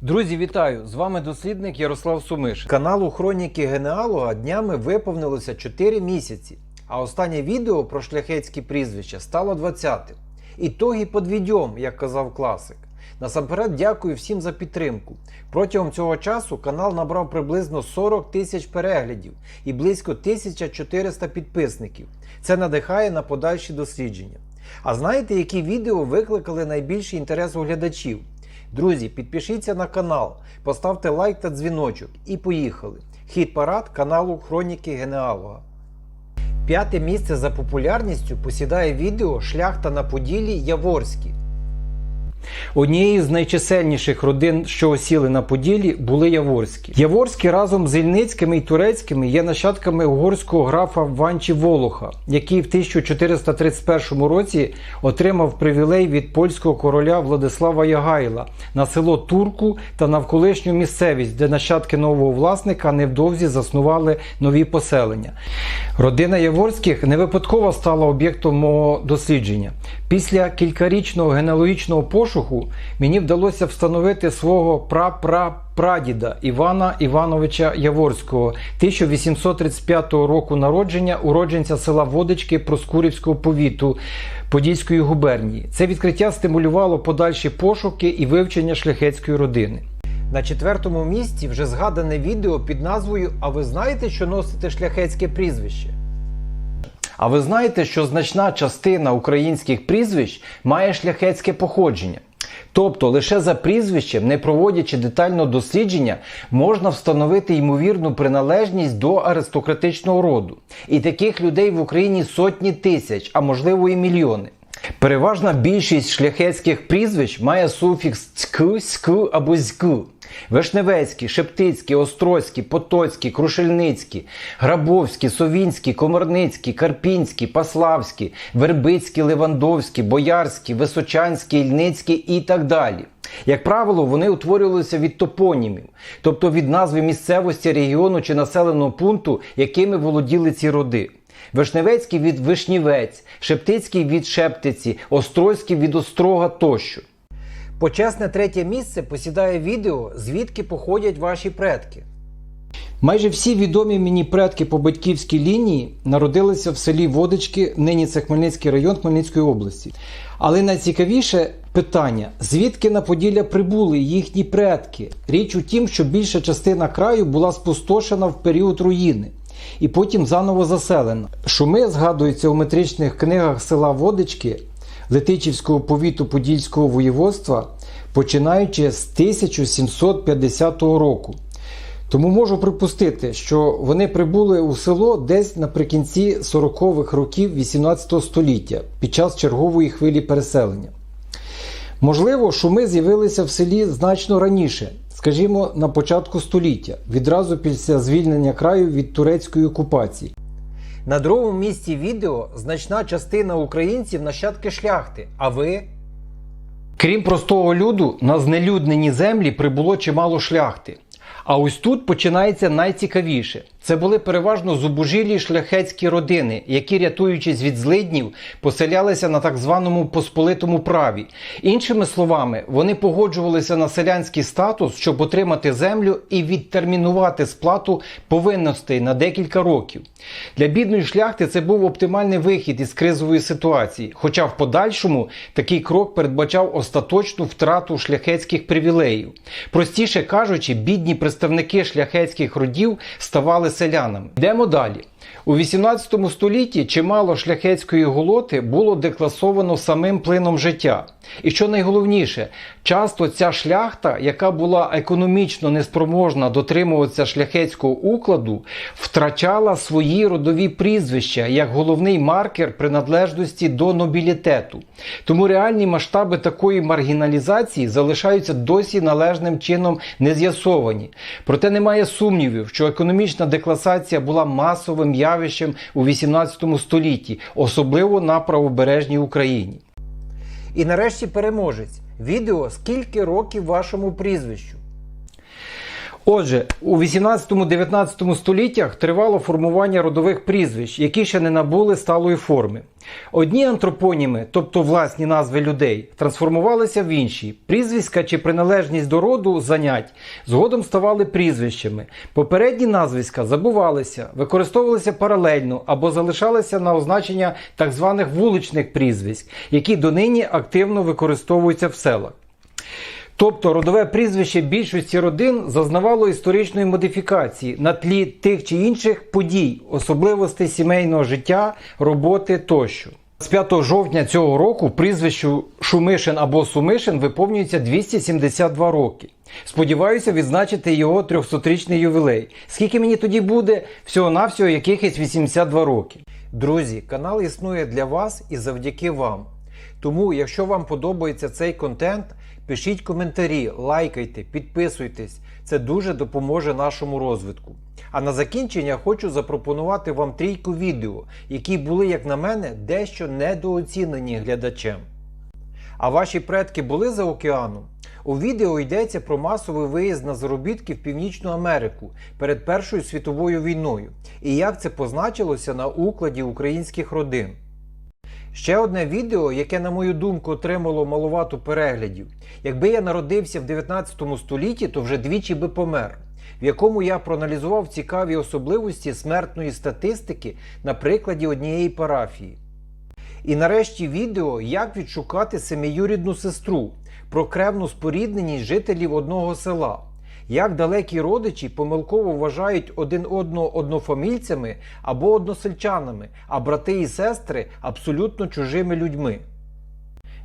Друзі, вітаю! З вами дослідник Ярослав Сумиш. Каналу Хроніки Генеалога днями виповнилося 4 місяці, а останнє відео про шляхетські прізвища стало 20-тим. Ітоги підведем, як казав класик. Насамперед дякую всім за підтримку. Протягом цього часу канал набрав приблизно 40 тисяч переглядів і близько 1400 підписників. Це надихає на подальші дослідження. А знаєте, які відео викликали найбільший інтерес у глядачів? Друзі, підпишіться на канал, поставте лайк та дзвіночок і поїхали. Хід парад каналу Хроніки Генеалога. П'яте місце за популярністю посідає відео Шляхта на Поділі Яворські. Однією з найчисельніших родин, що осіли на Поділі, були Яворські. Яворські разом з Ільницькими і Турецькими є нащадками угорського графа Ванчі Волоха, який в 1431 році отримав привілей від польського короля Владислава Ягайла на село Турку та навколишню місцевість, де нащадки нового власника невдовзі заснували нові поселення. Родина Яворських не випадково стала об'єктом мого дослідження. Після кількарічного генеалогічного пошуку мені вдалося встановити свого прапрапрадіда Івана Івановича Яворського 1835 року народження, уродженця села Водички Проскурівського повіту Подільської губернії. Це відкриття стимулювало подальші пошуки і вивчення шляхетської родини. На четвертому місці вже згадане відео під назвою А ви знаєте, що носите шляхетське прізвище? А ви знаєте, що значна частина українських прізвищ має шляхетське походження? Тобто лише за прізвищем, не проводячи детального дослідження, можна встановити ймовірну приналежність до аристократичного роду. І таких людей в Україні сотні тисяч, а можливо і мільйони. Переважна більшість шляхетських прізвищ має суфікс цьк, ськ або зьк. Вишневецький, Шептицький, Острозький, Потоцький, Крушельницький, Грабовський, Совінський, Комарницький, Карпінський, Паславський, Вербицький, Левандовський, Боярський, Височанський, Ільницький і так далі. Як правило, вони утворювалися від топонімів, тобто від назви місцевості, регіону чи населеного пункту, якими володіли ці роди. Вишневецький від Вишнівець, Шептицький від Шептиці, Острозький від Острога тощо. Почесне третє місце посідає відео, звідки походять ваші предки. Майже всі відомі мені предки по батьківській лінії народилися в селі Водички, нині це Хмельницький район Хмельницької області. Але найцікавіше питання: звідки на Поділля прибули їхні предки? Річ у тім, що більша частина краю була спустошена в період руїни і потім заново заселена. Шуми згадуються у метричних книгах села Водички Летичівського повіту Подільського воєводства, починаючи з 1750 року. Тому можу припустити, що вони прибули у село десь наприкінці 40-х років 18 століття під час чергової хвилі переселення. Можливо, шуми з'явилися в селі значно раніше, скажімо, на початку століття, відразу після звільнення краю від турецької окупації. На другому місці відео значна частина українців нащадки шляхти. А ви? Крім простого люду, на знелюднені землі прибуло чимало шляхти. А ось тут починається найцікавіше. Це були переважно зубожілі шляхетські родини, які, рятуючись від злиднів, поселялися на так званому посполитому праві. Іншими словами, вони погоджувалися на селянський статус, щоб отримати землю і відтермінувати сплату повинностей на декілька років. Для бідної шляхти це був оптимальний вихід із кризової ситуації, хоча в подальшому такий крок передбачав остаточну втрату шляхетських привілеїв. Простіше кажучи, бідні представники шляхетських родів ставали селянами. Йдемо далі. У 18 столітті чимало шляхетської голоти було декласовано самим плином життя. І що найголовніше, часто ця шляхта, яка була економічно неспроможна дотримуватися шляхетського укладу, втрачала свої родові прізвища як головний маркер приналежності до нобілітету. Тому реальні масштаби такої маргіналізації залишаються досі належним чином не з'ясовані. Проте немає сумнівів, що економічна декласація була масовим явищем у 18 столітті, особливо на правобережній Україні. І нарешті переможець. Відео скільки років вашому прізвищу. Отже, у 18-19 століттях тривало формування родових прізвищ, які ще не набули сталої форми. Одні антропоніми, тобто власні назви людей, трансформувалися в інші. Прізвиська чи приналежність до роду занять згодом ставали прізвищами. Попередні назвиська забувалися, використовувалися паралельно або залишалися на означення так званих вуличних прізвиськ, які донині активно використовуються в селах. Тобто родове прізвище більшості родин зазнавало історичної модифікації на тлі тих чи інших подій, особливостей сімейного життя, роботи тощо. З 5 жовтня цього року прізвищу Шумишин або Сумишин виповнюється 272 роки. Сподіваюся відзначити його 300-річний ювілей. Скільки мені тоді буде? Всього-навсього якихось 82 роки. Друзі, канал існує для вас і завдяки вам. Тому, якщо вам подобається цей контент, пишіть коментарі, лайкайте, підписуйтесь. Це дуже допоможе нашому розвитку. А на закінчення хочу запропонувати вам трійку відео, які були, як на мене, дещо недооцінені глядачем. А ваші предки були за океаном? У відео йдеться про масовий виїзд на заробітки в Північну Америку перед Першою світовою війною і як це позначилося на укладі українських родин. Ще одне відео, яке, на мою думку, отримало маловато переглядів. Якби я народився в 19 столітті, то вже двічі би помер, в якому я проаналізував цікаві особливості смертної статистики на прикладі однієї парафії. І нарешті відео, як відшукати семиюрідну сестру, про кревну спорідненість жителів одного села. Як далекі родичі помилково вважають один одного однофамільцями або односельчанами, а брати і сестри абсолютно чужими людьми.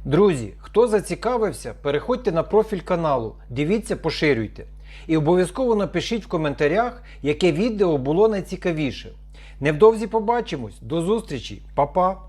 Друзі, хто зацікавився, переходьте на профіль каналу, дивіться, поширюйте. І обов'язково напишіть в коментарях, яке відео було найцікавіше. Невдовзі побачимось, до зустрічі, Па-па!